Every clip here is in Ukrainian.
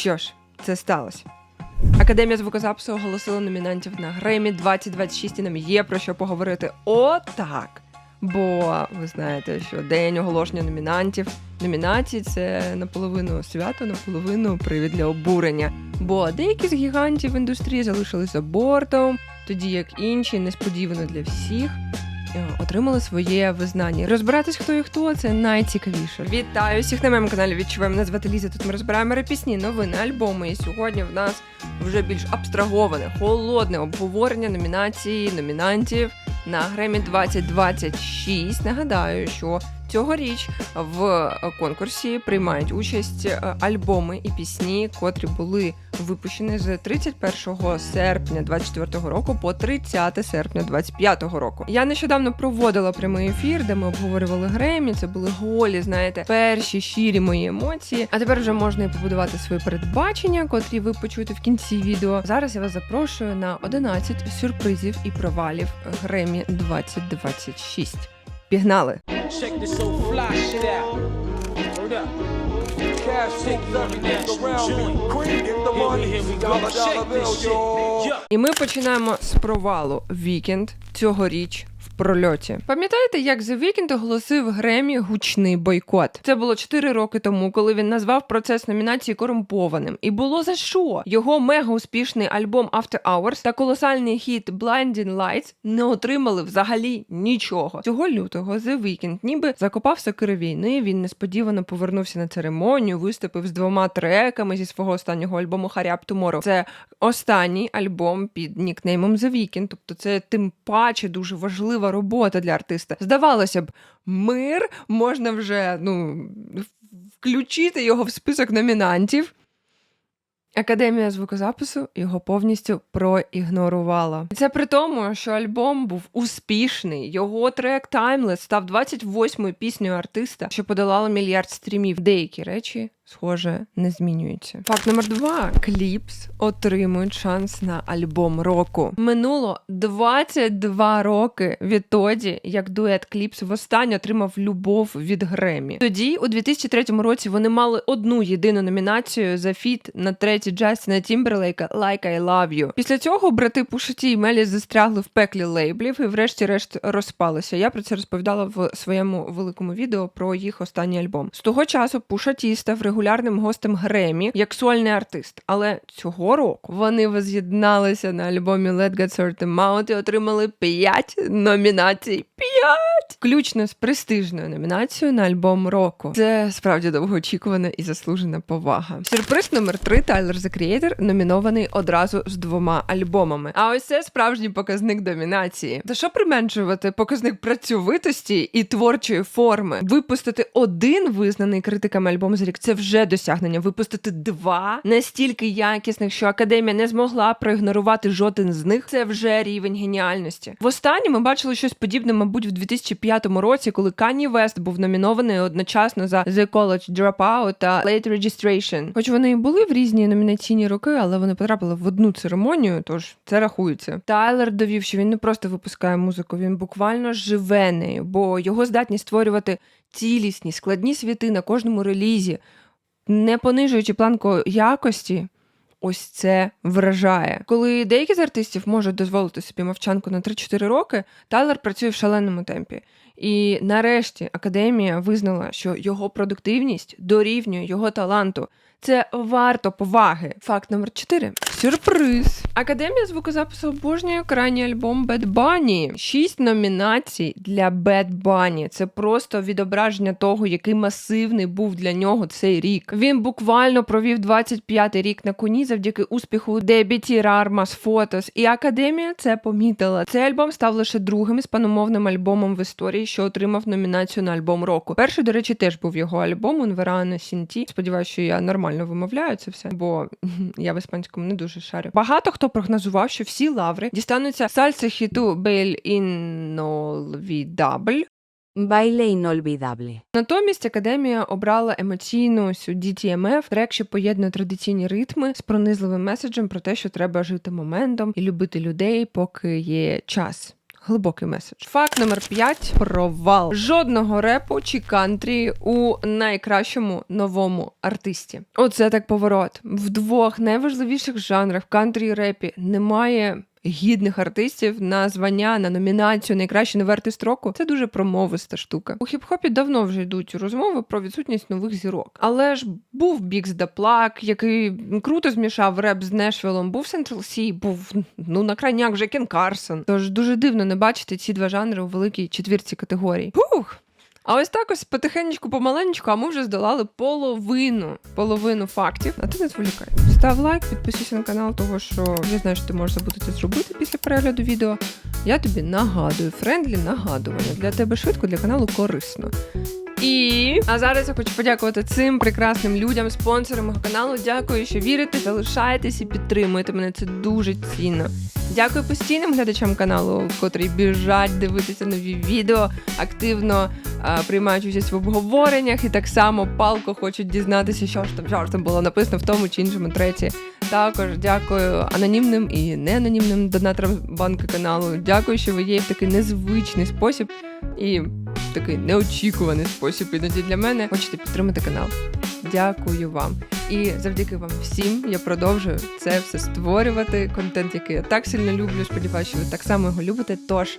що ж, це сталося. Академія звукозапису оголосила номінантів на Гремі 2026 і нам є про що поговорити. Отак. Бо ви знаєте, що день оголошення номінантів. Номінації це наполовину свято, наполовину привід для обурення. Бо деякі з гігантів індустрії залишились за бортом, тоді як інші, несподівано для всіх, отримали своє визнання. Розбиратись, хто і хто, це найцікавіше. Вітаю всіх на моєму каналі. Відчуваємо мене звати Ліза. Тут ми розбираємо репісні новини, альбоми. І сьогодні в нас вже більш абстраговане, холодне обговорення номінації, номінантів на Гремі 2026. Нагадаю, що цьогоріч в конкурсі приймають участь е, альбоми і пісні, котрі були випущені з 31 серпня 24 року по 30 серпня 25 року. Я нещодавно проводила прямий ефір, де ми обговорювали Гремі. Це були голі, знаєте, перші щирі мої емоції. А тепер вже можна і побудувати свої передбачення, котрі ви почуєте в кінці відео. Зараз я вас запрошую на 11 сюрпризів і провалів Гремі 2026. Пігнали! І ми починаємо з провалу Вікенд цьогоріч в прольоті. Пам'ятаєте, як The Weeknd оголосив Гремі гучний бойкот? Це було 4 роки тому, коли він назвав процес номінації корумпованим. І було за що? Його мега успішний альбом After Hours та колосальний хіт Blinding Lights не отримали взагалі нічого. Цього лютого The Weeknd ніби закопав сокири війни. Він несподівано повернувся на церемонію, виступив з двома треками зі свого останнього альбому Up Tomorrow. Це останній альбом під нікнеймом The Weeknd, тобто це тим паче дуже важлива робота для артиста. Здавалося б, мир можна вже ну включити його в список номінантів. Академія звукозапису його повністю проігнорувала. Це при тому, що альбом був успішний. Його трек Timeless став 28-ю піснею артиста, що подолала мільярд стрімів. Деякі речі, схоже, не змінюються. Факт номер два: Кліпс отримують шанс на альбом року. Минуло 22 роки відтоді, як дует Кліпс востаннє отримав любов від Гремі. Тоді, у 2003 році, вони мали одну єдину номінацію за фіт на треті Джастіна Тімберлейка «Like I Love You». Після цього брати Пушаті і Мелі застрягли в пеклі лейблів і, врешті-решт, розпалися. Я про це розповідала в своєму великому відео про їх останній альбом. З того часу Пушаті став регулярним гостем Гремі як сольний артист. Але цього року вони воз'єдналися на альбомі Let Sort Them Out і отримали 5 номінацій. 5! Включно з престижною номінацією на альбом року. Це справді довгоочікувана і заслужена повага. Сюрприз номер 3 Тайлер The Creator номінований одразу з двома альбомами. А ось це справжній показник домінації. За що применшувати показник працьовитості і творчої форми? Випустити один визнаний критиками альбом за рік це вже досягнення. Випустити два настільки якісних, що академія не змогла проігнорувати жоден з них. Це вже рівень геніальності. Востаннє ми бачили щось подібне, мабуть, в 2005 році, коли Кані Вест був номінований одночасно за The College Dropout та Late Registration. Хоч вони і були в різні номінаційні роки, але вони потрапили в одну церемонію, тож це рахується. Тайлер довів, що він не просто випускає музику, він буквально живе нею, бо його здатність створювати цілісні, складні світи на кожному релізі, не понижуючи планку якості. Ось це вражає. Коли деякі з артистів можуть дозволити собі мовчанку на 3-4 роки, Тайлер працює в шаленому темпі. І нарешті академія визнала, що його продуктивність дорівнює його таланту. Це варто поваги. Факт номер 4. Сюрприз. Академія звукозапису обожнює крайній альбом Bad Bunny. Шість номінацій для Bad Bunny. Це просто відображення того, який масивний був для нього цей рік. Він буквально провів 25-й рік на коні завдяки успіху Дебіті Рармас Фотос. І академія це помітила. Цей альбом став лише другим іспаномовним альбомом в історії, що отримав номінацію на альбом року. Перший, до речі, теж був його альбом Унверано Сінті. Сподіваюся, що я нормально вимовляю це все, бо я в іспанському не дуже шарю. Багато хто прогнозував, що всі лаври дістануться сальси хіту Бель Inolvidable, Baile inolvidable. Натомість академія обрала емоційну сю DTMF, трек, що поєднує традиційні ритми з пронизливим меседжем про те, що треба жити моментом і любити людей, поки є час. Глибокий меседж. Факт номер 5 провал. Жодного репу чи кантрі у найкращому новому артисті. Оце так поворот. В двох найважливіших жанрах кантрі і репі немає. Гідних артистів на звання на номінацію найкращий новий артист року це дуже промовиста штука. У хіп-хопі давно вже йдуть розмови про відсутність нових зірок. Але ж був Бікс да Плак, який круто змішав реп з Нешвілом, був Central C, був ну на крайняк вже Кен Карсон. Тож дуже дивно не бачити ці два жанри у великій четвірці категорій. Фух! А ось так ось потихеньку, помаленьку, а ми вже здолали половину, половину фактів. А ти не зволікай. Став лайк, підписуйся на канал, того що я знаю, що ти можеш забути це зробити після перегляду відео. Я тобі нагадую, френдлі нагадування. Для тебе швидко, для каналу корисно. І а зараз я хочу подякувати цим прекрасним людям, спонсорам мого каналу. Дякую, що вірите, залишаєтесь і підтримуєте мене. Це дуже цінно. Дякую постійним глядачам каналу, котрі біжать дивитися нові відео, активно а, приймають участь в обговореннях і так само палко хочуть дізнатися, що ж там що було написано в тому чи іншому треті. Також дякую анонімним і неанонімним донаторам банку каналу. Дякую, що ви є в такий незвичний спосіб і такий неочікуваний спосіб іноді для мене. Хочете підтримати канал. Дякую вам. І завдяки вам всім я продовжую це все створювати. Контент, який я так сильно люблю. Сподіваюся, що ви так само його любите. Тож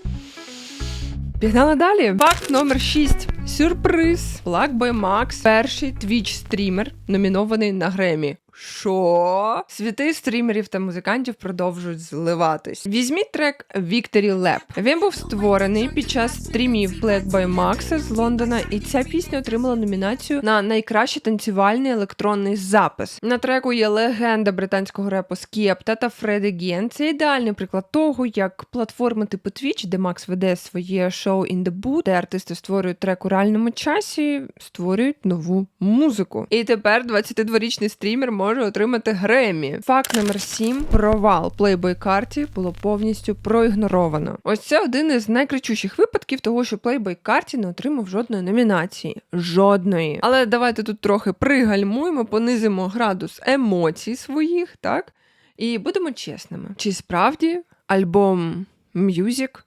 пігнали далі. Факт номер 6. Сюрприз. Blackboy Max, перший твіч стрімер, номінований на Гремі. Що? Світи стрімерів та музикантів продовжують зливатись. Візьміть трек Victory Lap. Він був створений під час стрімів Blackboy Max з Лондона, і ця пісня отримала номінацію на найкращий танцювальний електронний запис. На треку є легенда британського репу Скепта та Фреди Ген. Це ідеальний приклад того, як платформи типу Twitch, де Макс веде своє шоу In The Boot, де артисти створюють трек у реальному часі, створюють нову музику. І тепер 22-річний стрімер може отримати Гремі. Факт номер 7. Провал Playboy карті було повністю проігноровано. Ось це один із найкричущих випадків того, що Playboy карті не отримав жодної номінації. Жодної. Але давайте тут трохи пригальмуємо, понизимо градус емоцій своїх, так? І будемо чесними. Чи справді альбом Music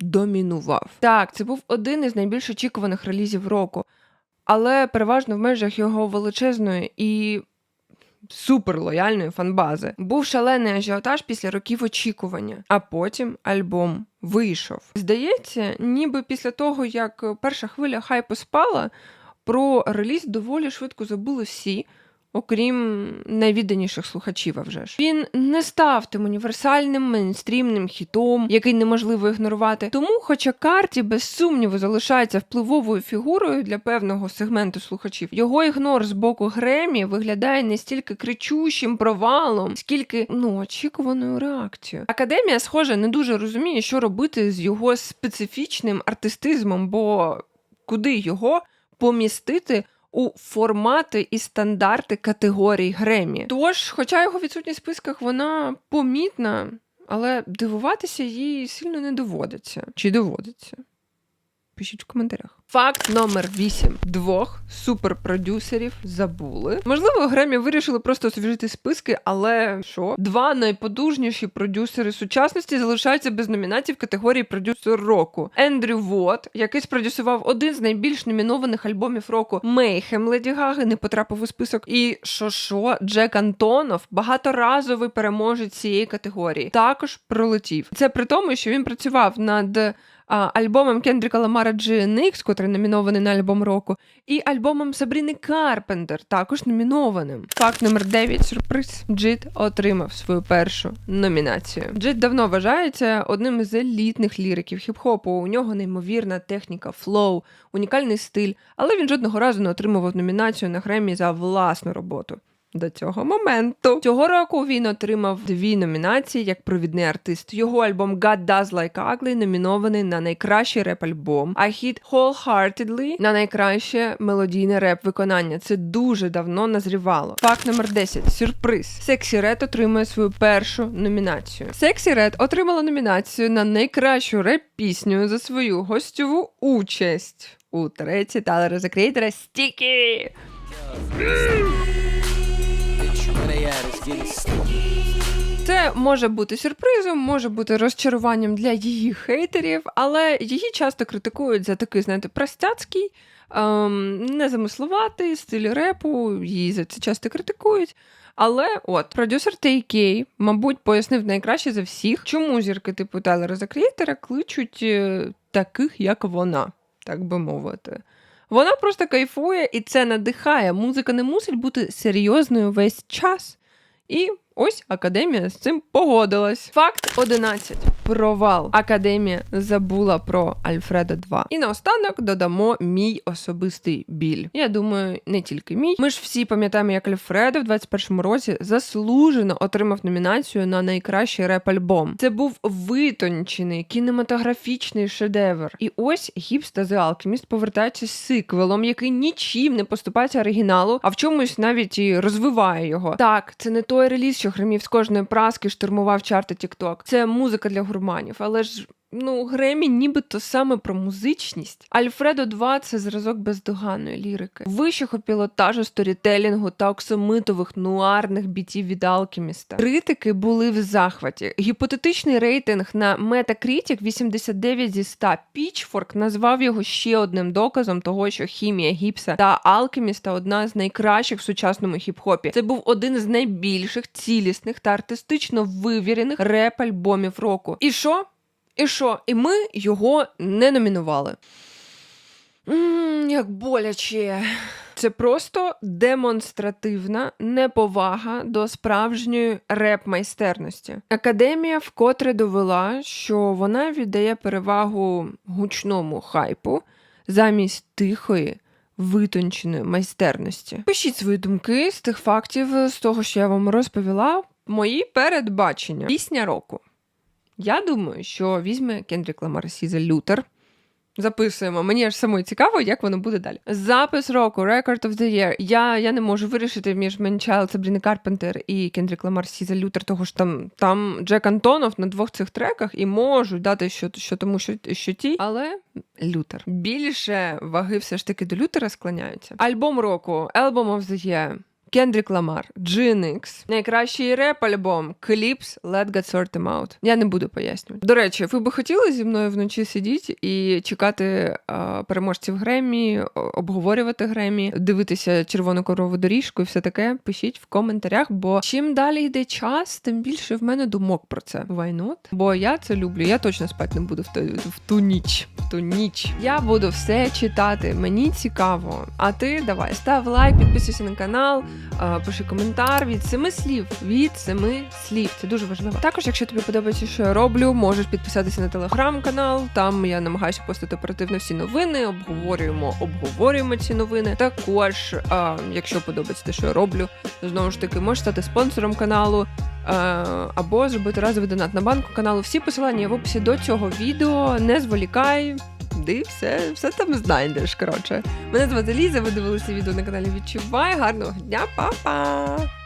домінував? Так, це був один із найбільш очікуваних релізів року, але переважно в межах його величезної і суперлояльної фанбази. Був шалений ажіотаж після років очікування, а потім альбом вийшов. Здається, ніби після того, як перша хвиля хайпу спала, про реліз доволі швидко забули всі. Окрім найвідданіших слухачів, а вже ж він не став тим універсальним мейнстрімним хітом, який неможливо ігнорувати. Тому, хоча карті без сумніву залишається впливовою фігурою для певного сегменту слухачів, його ігнор з боку Гремі виглядає не стільки кричущим провалом, скільки ну очікуваною реакцією. Академія, схоже, не дуже розуміє, що робити з його специфічним артистизмом, бо куди його помістити у формати і стандарти категорій Гремі. Тож, хоча його відсутність в списках вона помітна, але дивуватися їй сильно не доводиться. Чи доводиться? Пишіть в коментарях. Факт номер 8. Двох суперпродюсерів забули. Можливо, Гремі вирішили просто освіжити списки, але що? Два найподужніші продюсери сучасності залишаються без номінацій в категорії продюсер року. Ендрю Вот, який спродюсував один з найбільш номінованих альбомів року Мейхем Леді Гаги, не потрапив у список. І що що, Джек Антонов, багаторазовий переможець цієї категорії, також пролетів. Це при тому, що він працював над альбомом Кендріка Ламара GNX, котрий номінований на альбом року, і альбомом Сабріни Карпентер, також номінованим. Факт номер 9. Сюрприз. Джит отримав свою першу номінацію. Джит давно вважається одним із елітних ліриків хіп-хопу. У нього неймовірна техніка, флоу, унікальний стиль, але він жодного разу не отримував номінацію на Гремі за власну роботу. До цього моменту цього року він отримав дві номінації як провідний артист. Його альбом God Does Like Ugly номінований на найкращий реп-альбом, а хіт Wholeheartedly на найкраще мелодійне реп-виконання. Це дуже давно назрівало. Факт номер 10. Сюрприз. Сексі Ред отримує свою першу номінацію. Сексі Ред отримала номінацію на найкращу реп-пісню за свою гостьову участь у треці Талера за Крейтера Стікі. Це може бути сюрпризом, може бути розчаруванням для її хейтерів, але її часто критикують за такий, знаєте, простяцький, ем, незамисловатий стиль репу. Її за це часто критикують. Але от продюсер TK, мабуть, пояснив найкраще за всіх, чому зірки типу Тайлера за Крієтера кличуть е, таких, як вона, так би мовити. Вона просто кайфує і це надихає. Музика не мусить бути серйозною весь час. І ось академія з цим погодилась. Факт 11. Провал. Академія забула про Альфреда 2. І наостанок додамо мій особистий біль. Я думаю, не тільки мій. Ми ж всі пам'ятаємо, як Альфредо в 21-му році заслужено отримав номінацію на найкращий реп-альбом. Це був витончений кінематографічний шедевр. І ось Гіпс та The Alchemist повертаються з сиквелом, який нічим не поступається оригіналу, а в чомусь навіть і розвиває його. Так, це не той реліз, що гримів з кожної праски штурмував чарти TikTok. Це музика для гурманів, але ж. Ну, Гремі нібито саме про музичність. Альфредо 2 це зразок бездоганної лірики, вищого пілотажу сторітелінгу та оксамитових нуарних бітів від Алкіміста. Критики були в захваті. Гіпотетичний рейтинг на Metacritic 89 зі 100. Pitchfork назвав його ще одним доказом того, що хімія гіпса та Алкіміста одна з найкращих в сучасному хіп-хопі. Це був один з найбільших цілісних та артистично вивірених реп-альбомів року. І що? І що? І ми його не номінували. Ммм, як боляче. Це просто демонстративна неповага до справжньої реп-майстерності. Академія вкотре довела, що вона віддає перевагу гучному хайпу замість тихої. Витонченої майстерності. Пишіть свої думки з тих фактів, з того, що я вам розповіла. Мої передбачення. Пісня року. Я думаю, що візьме Кендрік Ламар Сіза Лютер. Записуємо. Мені аж самої цікаво, як воно буде далі. Запис року, Record of the Year. Я, я не можу вирішити між Менчайл, Сабріни Карпентер і Кендрік Ламар Сіза Лютер, того ж там, там Джек Антонов на двох цих треках і можуть дати що, що тому, що, що ті, але Лютер. Більше ваги все ж таки до Лютера склоняються. Альбом року, Album of the Year. Кендрік Ламар, Джинікс, найкращий реп-альбом, Clips, Let God Sort Them Out. Я не буду пояснювати. До речі, ви би хотіли зі мною вночі сидіти і чекати а, переможців Гремі, обговорювати Гремі, дивитися червону корову доріжку і все таке. Пишіть в коментарях, бо чим далі йде час, тим більше в мене думок про це. Why? Бо я це люблю. Я точно спати не буду в ту, в ту ніч. В ту ніч. Я буду все читати. Мені цікаво. А ти давай став лайк, підписуйся на канал. Е, Пиши коментар від семи слів. Від семи слів. Це дуже важливо. Також, якщо тобі подобається, що я роблю, можеш підписатися на телеграм-канал. Там я намагаюся постати оперативно всі новини, обговорюємо, обговорюємо ці новини. Також, е, якщо подобається те, що я роблю, знову ж таки, можеш стати спонсором каналу. е, Або зробити разовий донат на банку каналу. Всі посилання в описі до цього відео. Не зволікай, Ди, все, все там знайдеш. Коротше, мене звати Ліза. Ви дивилися відео на каналі Відчувай. Гарного дня, па-па!